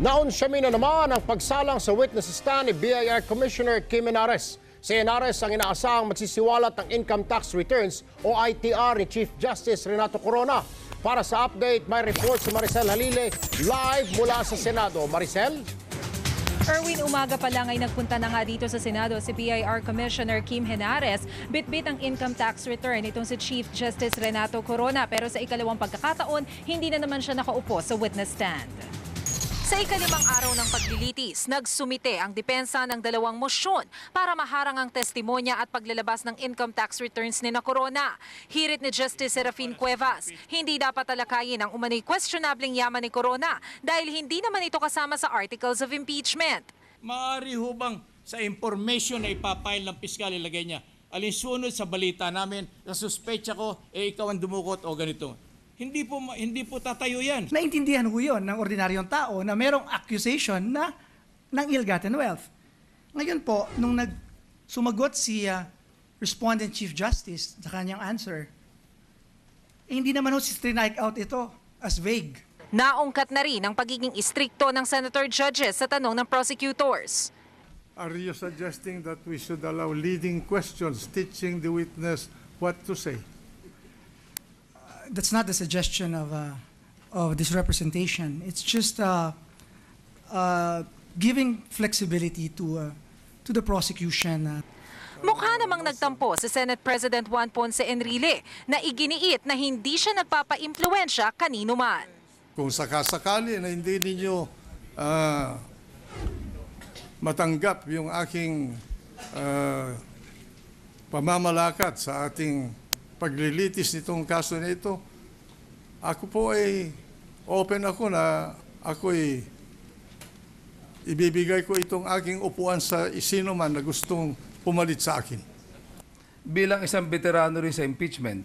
Naunsyami na naman ang pagsalang sa witness stand ni BIR Commissioner Kim Henares. Si Henares ang inaasahang magsisiwalat ng income tax returns o ITR ni Chief Justice Renato Corona. Para sa update, may report si Maricel Halile live mula sa Senado. Maricel? Erwin, umaga pa lang ay nagpunta na nga dito sa Senado si BIR Commissioner Kim Henares. Bitbit ang income tax return itong si Chief Justice Renato Corona pero sa ikalawang pagkakataon, hindi na naman siya nakaupo sa witness stand. Sa ikalimang araw ng paglilitis, nagsumite ang depensa ng dalawang mosyon para maharang ang testimonya at paglalabas ng income tax returns ni na Corona. Hirit ni Justice Serafin Cuevas, hindi dapat talakayin ang umano'y questionableng yaman ni Corona dahil hindi naman ito kasama sa articles of impeachment. Maaari ho bang sa information na ipapile ng piskal ilagay niya, alinsunod sa balita namin, na suspecha ko, eh ikaw ang dumukot o ganito. Hindi po, hindi po tatayo yan. Naintindihan ho yun ng ordinaryong tao na merong accusation na ng ill-gotten wealth. Ngayon po, nung nag sumagot si ah, Respondent Chief Justice sa kanyang answer, eh, hindi naman ho si strike out ito as vague. Naungkat na rin ang pagiging istrikto ng senator judges sa tanong ng prosecutors. Are you suggesting that we should allow leading questions teaching the witness what to say? That's not the suggestion of, uh, of this representation. It's just uh, uh, giving flexibility to, uh, to the prosecution. Uh, Mukha namang nagtampo si Senate President Juan Ponce Enrile na iginiit na hindi siya nagpapa-impluensya kanino man. Kung sakasakali na hindi ninyo ah, matanggap yung aking ah, pamamalakad sa ating paglilitis nitong kaso na ito, ako po ay open ako na ako ay ibibigay ko itong aking upuan sa sino man na gustong pumalit sa akin. bilang isang veterano rin sa impeachment,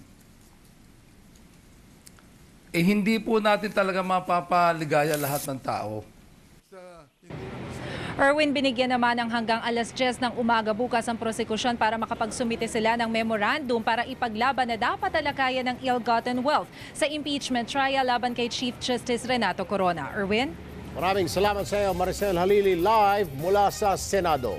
eh hindi po natin talaga mapapaligaya lahat ng tao. Erwin, binigyan naman ng hanggang alas 10 ng umaga bukas ang prosekusyon para makapagsumite sila ng memorandum para ipaglaban na dapat talakayan ng ill-gotten wealth sa impeachment trial laban kay Chief Justice Renato Corona. Erwin? Maraming salamat sa iyo, Maricel Halili live mula sa Senado.